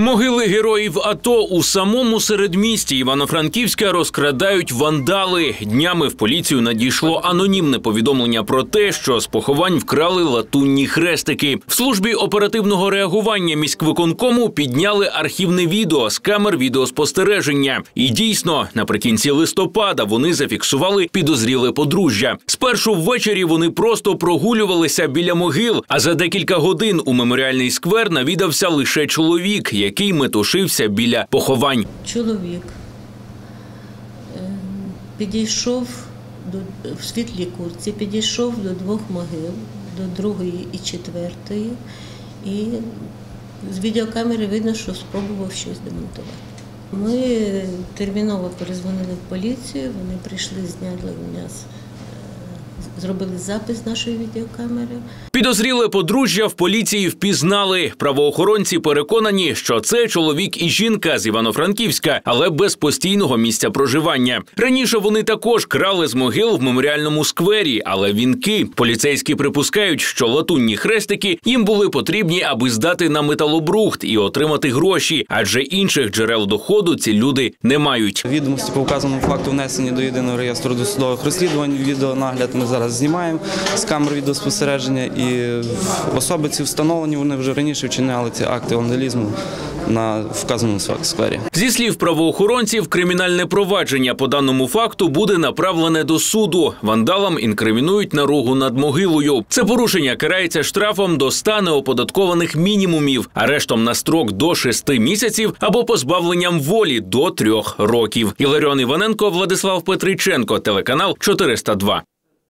Могили героїв АТО у самому середмісті Івано-Франківська розкрадають вандали. Днями в поліцію надійшло анонімне повідомлення про те, що з поховань вкрали латунні хрестики. В службі оперативного реагування міськвиконкому підняли архівне відео з камер відеоспостереження. І дійсно, наприкінці листопада вони зафіксували підозріле подружжя. Спершу ввечері вони просто прогулювалися біля могил, а за декілька годин у меморіальний сквер навідався лише чоловік, який метушився біля поховань. чоловік е, підійшов до, в світлій курці, підійшов до двох могил, до другої і четвертої, і з відеокамери видно, що спробував щось демонтувати. Ми терміново перезвонили в поліцію, вони прийшли, зняли у нас, зробили запис нашої відеокамери. Підозріле подружжя в поліції впізнали. Правоохоронці переконані, що це чоловік і жінка з Івано-Франківська, але без постійного місця проживання. Раніше вони також крали з могил в меморіальному сквері, але вінки. Поліцейські припускають, що латунні хрестики їм були потрібні, аби здати на металобрухт і отримати гроші, адже інших джерел доходу ці люди не мають. Відомості по вказаному факту внесені до єдиного реєстру досудових розслідувань. Відеонагляд ми зараз знімаємо з камер відеоспостереження. І особи ці встановлені, вони вже раніше вчиняли ці акти вандалізму на вказаному сквері. Зі слів правоохоронців, кримінальне провадження по даному факту буде направлене до суду. Вандалам інкримінують наругу над могилою. Це порушення карається штрафом до 100 неоподаткованих мінімумів, арештом на строк до 6 місяців або позбавленням волі до 3 років. Іларіон Іваненко, Владислав Петриченко, телеканал 402.